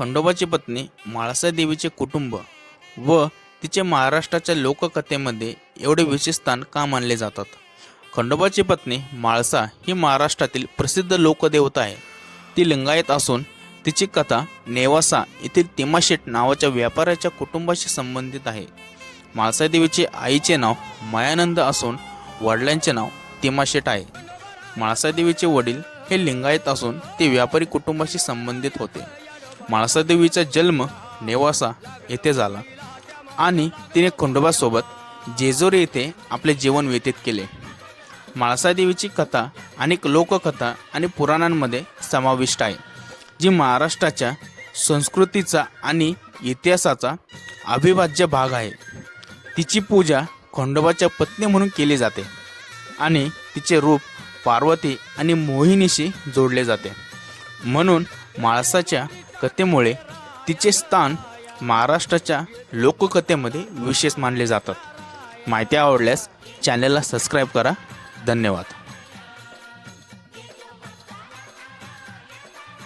खंडोबाची पत्नी माळसादेवीचे कुटुंब व तिचे महाराष्ट्राच्या लोककथेमध्ये एवढे विशेष स्थान का मानले जातात? खंडोबाची पत्नी माळसा ही महाराष्ट्रातील प्रसिद्ध लोकदेवता आहे. ती लिंगायत असून तिची कथा नेवासा येथील तिमाशेट नावाच्या व्यापाऱ्याच्या कुटुंबाशी संबंधित आहे. माळसादेवीचे आईचे नाव मायानंद असून वडिलांचे नाव तिमाशेट आहे. माळसादेवीचे वडील हे लिंगायत असून ते व्यापारी कुटुंबाशी संबंधित होते. म्हाळसादेवीचा जन्म नेवासा येथे झाला. आणि तिने खंडोबासोबत जेजोरी येथे आपले जीवन व्यतीत केले. म्हाळसादेवीची कथा अनेक लोककथा आणि पुराणांमध्ये समाविष्ट आहे जी महाराष्ट्राच्या संस्कृतीचा आणि इतिहासाचा अविभाज्य भाग आहे. तिची पूजा खंडोबाच्या पत्नी म्हणून केली जाते आणि तिचे रूप पार्वती आणि मोहिनीशी जोडले जाते. म्हणून माळसाच्या कथेमुळे तिचे स्थान महाराष्ट्राच्या लोककथेमध्ये विशेष मानले जातात. माहिती आवडल्यास चॅनलला सबस्क्राईब करा. धन्यवाद.